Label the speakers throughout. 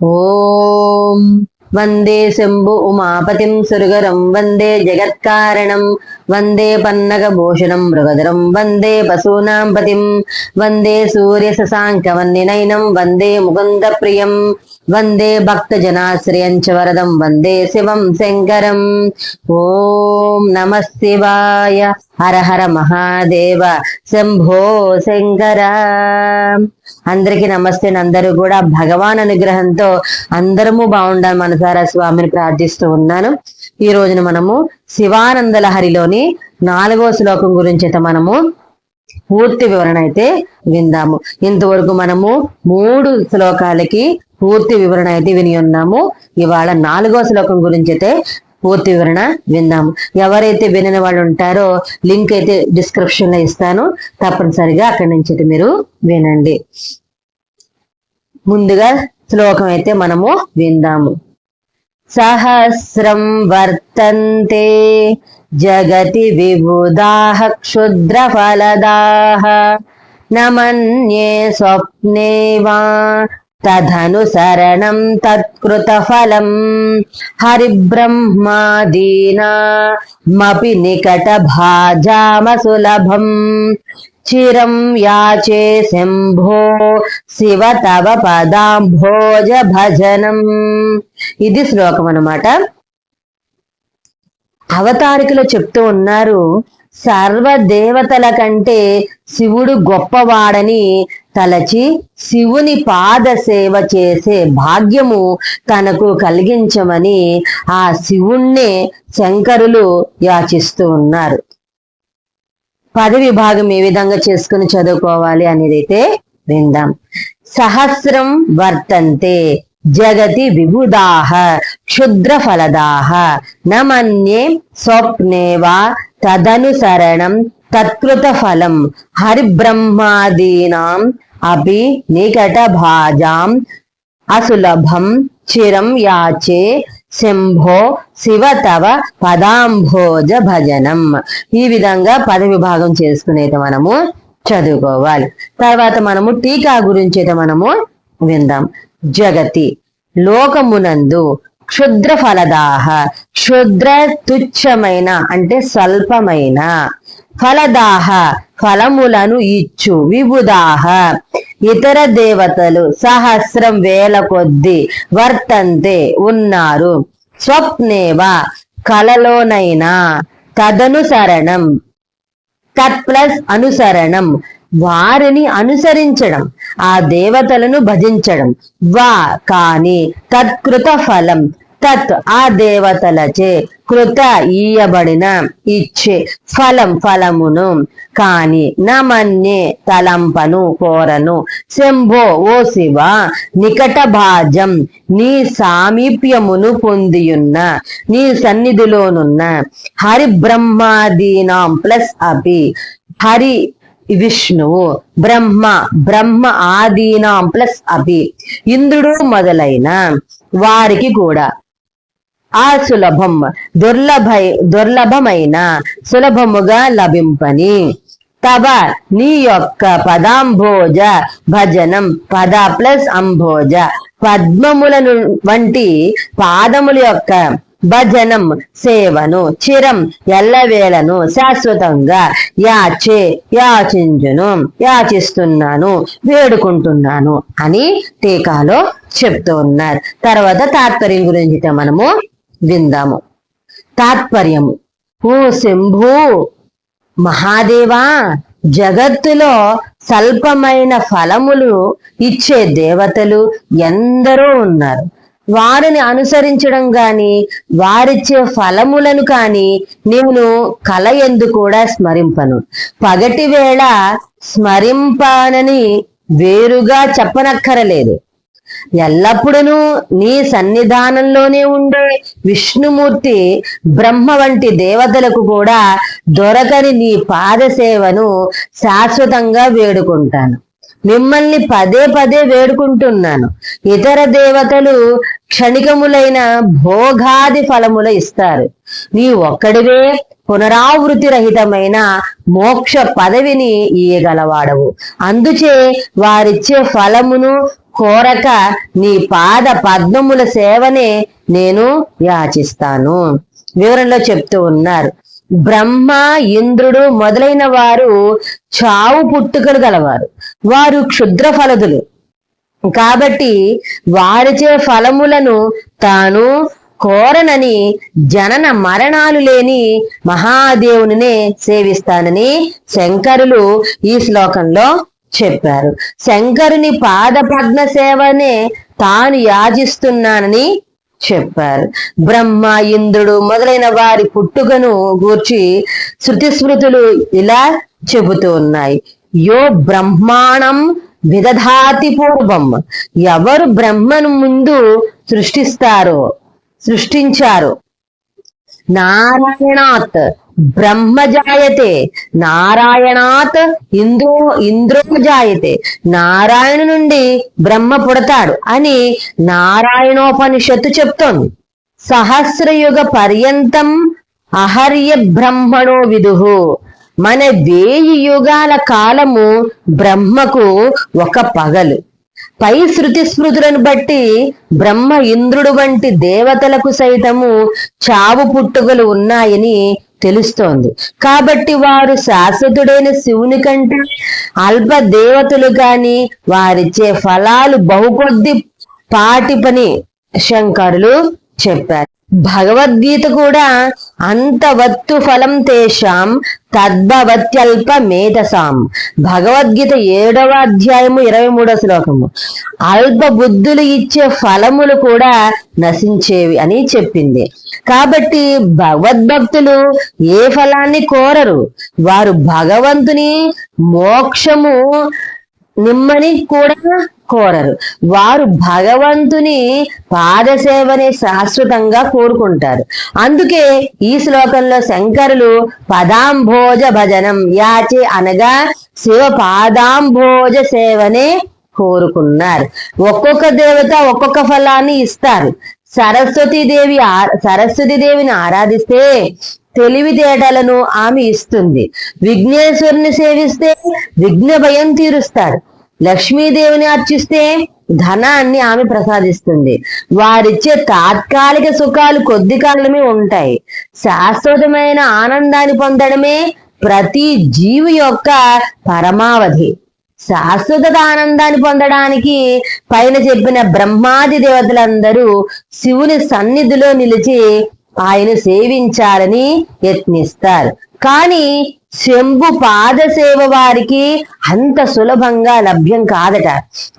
Speaker 1: ఓం వందే శంభు ఉమాపతిం సురగరం వందే జగత్కారణం వందే పన్నగభూషణం మృగధరం వందే పశూనాం పతిం వందే సూర్య శశాంకవన్నినైనం వందే ముకుంద ప్రియం వందే భక్త జనాశ్రయం చ వరదం వందే శివం శంకరం ఓం నమ శివాయ హర హర మహాదేవ శంభో శంకర అందరికీ నమస్తే అందరూ కూడా భగవాన్ అనుగ్రహంతో అందరము బాగుండాలి మనసారా స్వామిని ప్రార్థిస్తూ ఉన్నాను. ఈ రోజున మనము శివానందల హరిలోని నాలుగో శ్లోకం గురించి అయితే మనము పూర్తి వివరణ అయితే విందాము. ఇంతవరకు మనము మూడు శ్లోకాలకి పూర్తి వివరణ అయితే విని ఉన్నాము. ఇవాళ నాలుగో శ్లోకం గురించి అయితే పూర్తి వివరణ విందాము. ఎవరైతే వినని వాళ్ళు ఉంటారో లింక్ అయితే డిస్క్రిప్షన్లో ఇస్తాను. తప్పనిసరిగా అక్కడి నుంచి అయితే మీరు వినండి. ముందుగా శ్లోకం అయితే మనము విందాము. సహస్రం వర్తంతే జగతి విబుధాః క్షుద్ర ఫలదాహ నమన్యే స్వప్నే వా తదనుసరణం తత్కృతఫలం. హరిబ్రహ్మాదీనామపి నికట భాజామసులభం చిరం యాచే శంభో శివ తవ పదాంభోజ భజనం ఇది శ్లోకం అన్నమాట అవతారికలో చెప్తూ ఉన్నారు సర్వ దేవతల కంటే శివుడు గొప్పవాడని తలచి శివుని పాద సేవ చేసే భాగ్యము తనకు కలిగించమని ఆ శివుణ్ణే శంకరులు యాచిస్తూ ఉన్నారు. పదవి విభాగం ఏ విధంగా చేసుకుని చదువుకోవాలి అనేది అయితే విందాం. సహస్రం వర్తంతే జగతి విబుధాహ క్షుద్ర ఫలదాహ నమన్యే స్వప్నేవా తదనుసరణం తత్కృత ఫలం హరిబ్రహ్మాదీనాం అపి నికట భాజాం అసులభం చిరం యాచే శంభో శివ తవ పదాంభోజ భజనం. ఈ విధంగా పద విభాగం చేసుకునేది మనము చదువుకోవాలి. తర్వాత మనము టీకా గురించి అయితే మనము విందాం. జగతి లోకమునందు క్షుద్ర ఫలదాహ క్షుద్ర తుచ్చమైన అంటే స్వల్పమైన. ఫలదాహ ఫలములను ఇచ్చు విబుదాహ ఇతర దేవతలు సహస్రం వేల కొద్ది వర్తంతే ఉన్నారు. స్వప్నేవ కలలోనైనా తదనుసరణం తత్ ప్లస్ అనుసరణం వారిని అనుసరించడం ఆ దేవతలను భజించడం వా కాని తత్కృత ఫలం తత్ ఆ దేవతలచే కృత ఈయబడిన ఇచ్చే ఫలం ఫలమును. కాని నమన్యే తలంపను కోరను. శంభో ఓ శివ నికట భాజం నీ సామీప్యమును పొందియున్న నీ సన్నిధిలోనున్న హరి బ్రహ్మాదీనాం ప్లస్ అపి హరి విష్ణువు బ్రహ్మ బ్రహ్మ ఆదీనాం ప్లస్ అపి ఇంద్రుడు మొదలైన వారికి కూడా. ఆ సులభం దుర్లభై దుర్లభమైన సులభముగా లభింపని. తవ నీ యొక్క పదాంభోజ భజనం పద ప్లస్ అంభోజ పద్మములను వంటి పాదముల యొక్క భజనం సేవను చిరం ఎల్లవేళను శాశ్వతంగా యాచే యాచించును యాచిస్తున్నాను వేడుకుంటున్నాను అని టీకాలో చెప్తూ ఉన్నారు తర్వాత తాత్పర్యం గురించి మనము విందాము. తాత్పర్యము. ఓ శంభు! మహాదేవా! జగత్తులో స్వల్పమైన ఫలములు ఇచ్చే దేవతలు ఎందరో ఉన్నారు. వారిని అనుసరించడం గాని వారిచ్చే ఫలములను కాని నేను కల ఎందు కూడా స్మరింపను. పగటి వేళ స్మరింపానని వేరుగా చెప్పనక్కరలేదు. ఎల్లప్పుడూ నీ సన్నిధానంలోనే ఉండే విష్ణుమూర్తి బ్రహ్మ వంటి దేవతలకు కూడా దొరకని నీ పాద సేవను శాశ్వతంగా వేడుకుంటాను. మిమ్మల్ని పదే పదే వేడుకుంటున్నాను. ఇతర దేవతలు క్షణికములైన భోగాది ఫలముల ఇస్తారు. నీ ఒక్కడివే పునరావృతి రహితమైన మోక్ష పదవిని ఇయ్యగలవాడవు. అందుచే వారిచ్చే ఫలమును కోరక నీ పాద పద్మముల సేవనే నేను యాచిస్తాను. వివరణలో చెప్తూ ఉన్నారు. బ్రహ్మ ఇంద్రుడు మొదలైన వారు చావు పుట్టుకలు గలవారు. వారు క్షుద్ర ఫలదులు. కాబట్టి వారిచే ఫలములను తాను కోరనని జనన మరణాలు లేని మహాదేవునినే సేవిస్తానని శంకరులు ఈ శ్లోకంలో చెప్పారు. శంకరుని పాద పద్మ సేవనే తాను యాచిస్తున్నానని చెప్పారు. బ్రహ్మ ఇంద్రుడు మొదలైన వారి పుట్టుకను గూర్చి శృతి స్మృతులు ఇలా చెబుతూ ఉన్నాయి. యో బ్రహ్మాణం విదధాతి పూర్వం. ఎవరు బ్రహ్మను ముందు సృష్టిస్తారో సృష్టించారు? నారాయణాత్ బ్రహ్మ జాయతే నారాయణాత్ ఇంద్రో ఇంద్రో జాయతే. నారాయణ నుండి బ్రహ్మ పుడతాడు అని నారాయణోపనిషత్తు చెప్తోంది. సహస్రయుగ పర్యంతం అహర్య బ్రహ్మణో విదుహు మన వేయి యుగాల కాలము బ్రహ్మకు ఒక పగలు. పై శృతి స్మృతులను బట్టి బ్రహ్మ ఇంద్రుడు వంటి దేవతలకు సైతము చావు పుట్టుకలు ఉన్నాయని తెలుస్తోంది. కాబట్టి వారు శాశ్వతుడైన శివుని కంటే అల్ప దేవతలు కాని వారిచ్చే ఫలాలు బహుకొద్ది పాటి పని శంకరులు చెప్పారు. భగవద్గీత కూడా అంతవత్తు ఫలం తేషాం తద్భవత్యల్ప మేధసాం. భగవద్గీత ఏడవ అధ్యాయము ఇరవై మూడో శ్లోకము. అల్ప బుద్ధులు ఇచ్చే ఫలములు కూడా నశించేవి అని చెప్పింది. కాబట్టి భగవద్భక్తులు ఏ ఫలాన్ని కోరరు. వారు భగవంతుని మోక్షము నిమ్మని కూడా కోరరు. వారు భగవంతుని పాదసేవని శాశ్వతంగా కోరుకుంటారు. అందుకే ఈ శ్లోకంలో శంకరులు పదాంభోజ భజనం యాచే అనగా శివ పాదాంభోజ సేవనే కోరుకున్నారు. ఒక్కొక్క దేవత ఒక్కొక్క ఫలాన్ని ఇస్తారు. సరస్వతి దేవి సరస్వతి దేవిని ఆరాధిస్తే తెలివితేటలను ఆమె ఇస్తుంది. విఘ్నేశ్వరుని సేవిస్తే విఘ్న భయం తీరుస్తాడు లక్ష్మీదేవిని అర్చిస్తే ధనాన్ని ఆమె ప్రసాదిస్తుంది. వారిచ్చే తాత్కాలిక సుఖాలు కొద్ది కాలమే ఉంటాయి. శాశ్వతమైన ఆనందాన్ని పొందడమే ప్రతి జీవి యొక్క పరమావధి. శాశ్వత ఆనందాన్ని పొందడానికి పైన చెప్పిన బ్రహ్మాది దేవతలందరూ శివుని సన్నిధిలో నిలిచి ఆయన సేవించాలని యత్నిస్తారు. కానీ శంభు పాద సేవ వారికి అంత సులభంగా లభ్యం కాదట.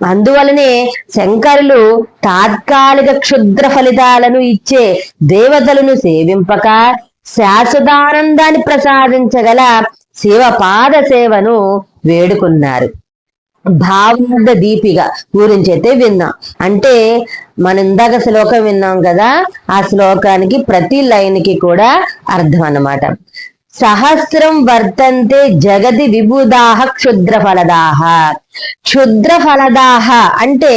Speaker 1: అందువలనే శంకరులు తాత్కాలిక క్షుద్ర ఫలితాలను ఇచ్చే దేవతలను సేవింపక శాశ్వతానందాన్ని ప్రసాదించగల శివ పాద సేవను వేడుకున్నారు. భావార్థ దీపిక గురించి అయితే విన్నాం. అంటే మన ఇందాక శ్లోకం విన్నాం కదా ఆ శ్లోకానికి ప్రతి లైన్కి కూడా అర్థం అన్నమాట. సహస్రం వర్తంతే జగతి విబుదాహ క్షుద్ర ఫలదాహ క్షుద్ర ఫలదాహ అంటే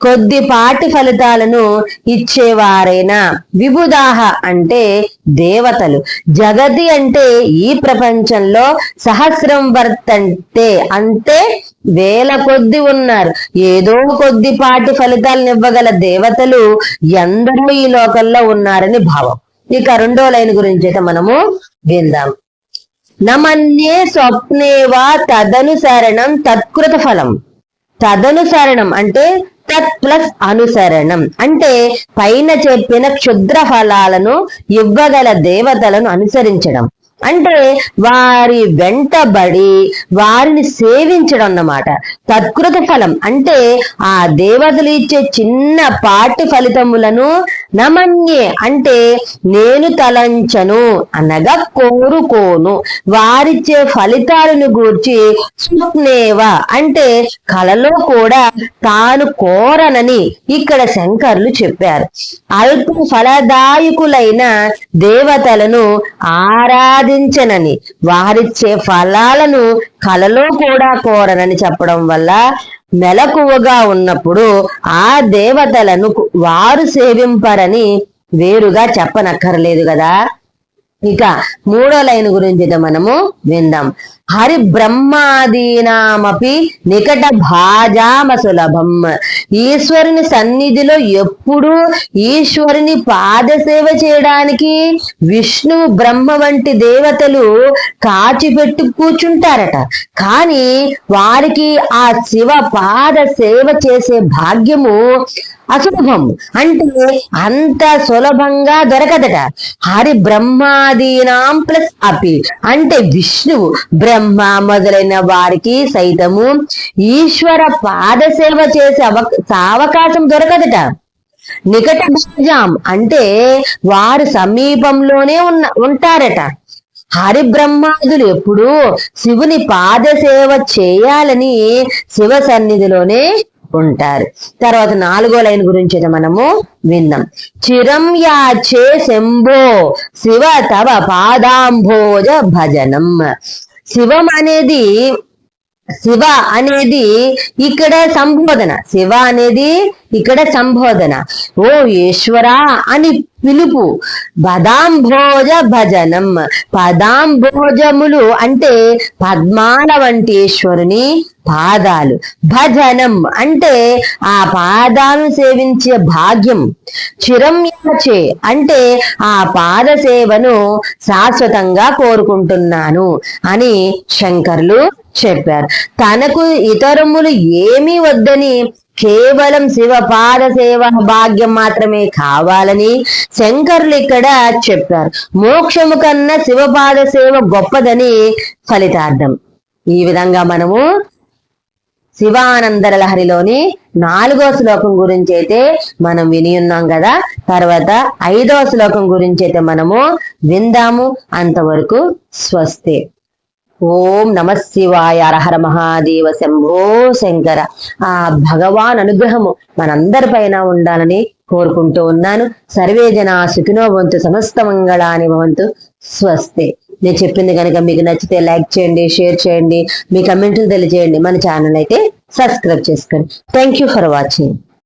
Speaker 1: కొద్దిపాటి ఫలితాలను ఇచ్చేవారైనా? విబుదాహ అంటే దేవతలు. జగతి అంటే ఈ ప్రపంచంలో సహస్రం వర్తంతే అంటే వేల కొద్ది ఉన్నారు. ఏదో కొద్దిపాటి ఫలితాలను ఇవ్వగల దేవతలు ఎందరో ఈ లోకంలో ఉన్నారని భావం. ఇక రెండో లైన్ గురించి అయితే మనము విందాం. నమన్యే స్వప్నేవా తదనుసరణం తత్కృత ఫలం. తదనుసరణం అంటే తత్ ప్లస్ అనుసరణం అంటే పైన చెప్పిన క్షుద్ర ఫలాలను ఇవ్వగల దేవతలను అనుసరించడం. అంటే వారి వెంటబడి వారిని సేవించడం అన్నమాట. తత్కృత ఫలం. అంటే ఆ దేవతలు ఇచ్చే చిన్న పాటి ఫలితములను నమన్యే. అంటే నేను తలంచను అనగా కోరుకోను. వారిచ్చే ఫలితాలను గూర్చి స్వప్నేవ. అంటే కలలో కూడా తాను కోరనని ఇక్కడ శంకర్లు చెప్పారు. అల్ప ఫలదాయకులైన దేవతలను ఆరాధ ఆరాధించనని వారిచ్చే ఫలాలను కలలో కూడా కోరనని చెప్పడం వల్ల మెలకువగా ఉన్నప్పుడు ఆ దేవతలను వారు సేవింపరని వేరుగా చెప్పనక్కర్లేదు కదా. ఇక మూడో లైన్ గురించి మనము విందాం. హరి బ్రహ్మాదీనామపి నికట భాజామ సులభం ఈశ్వరుని సన్నిధిలో ఎప్పుడూ ఈశ్వరుని పాద సేవ చేయడానికి విష్ణువు బ్రహ్మ వంటి దేవతలు కాచిపెట్టు కూర్చుంటారట. కానీ వారికి ఆ శివ పాద సేవ చేసే భాగ్యము అసులభం. అంటే అంత సులభంగా దొరకదట. హరి బ్రహ్మాదీనాం ప్లస్ అపి. అంటే విష్ణువు బ్రహ్మ మొదలైన వారికి సైతము ఈశ్వర పాదసేవ చేసే అవ అవకాశం దొరకదట. నికట భాజాం అంటే వారు సమీపంలోనే ఉన్న ఉంటారట. హరిబ్రహ్మాదులు ఎప్పుడూ శివుని పాదసేవ చేయాలని శివ సన్నిధిలోనే ఉంటారు. తర్వాత నాలుగో లైన్ గురించి మనము విందాం చిరం యాచే శంభో శివ తవ పాదాంభోజ భజనం. శివం అనేది శివ అనేది ఇక్కడ సంబోధన. శివ అనేది ఇక్కడ సంబోధన. ఓ ఈశ్వరా అని పిలుపు. పదాంభోజ భజనం. పదాంభోజములు అంటే పద్మాల వంటి ఈశ్వరుని పాదాలు. భజనం అంటే ఆ పాదాలను సేవించే భాగ్యం. చిరంయాచే అంటే ఆ పాద సేవను శాశ్వతంగా కోరుకుంటున్నాను అని శంకర్లు చెప్పారు. తనకు ఇతరములు ఏమీ వద్దని కేవలం శివపాద సేవ భాగ్యం మాత్రమే కావాలని శంకరులు ఇక్కడ చెప్పారు. మోక్షము కన్నా శివపాద సేవ గొప్పదని ఫలితార్థం. ఈ విధంగా మనము శివానందర లహరిలోని నాలుగో శ్లోకం గురించి అయితే మనం విని ఉన్నాం కదా. తర్వాత ఐదవ శ్లోకం గురించి అయితే మనము విందాము. అంతవరకు స్వస్తి. ఓం నమ శివాయ అరహర మహాదేవ శంభో శంకర. ఆ భగవాన్ అనుగ్రహము మనందరి పైన ఉండాలని కోరుకుంటూ ఉన్నాను. సర్వే జన సుఖినో భవంతు సమస్త మంగళాని భవంతు స్వస్తి. నేను చెప్పింది కనుక మీకు నచ్చితే లైక్ చేయండి షేర్ చేయండి మీ కమెంట్లు తెలియజేయండి. మన ఛానల్ అయితే సబ్స్క్రైబ్ చేసుకోండి. Thank you for watching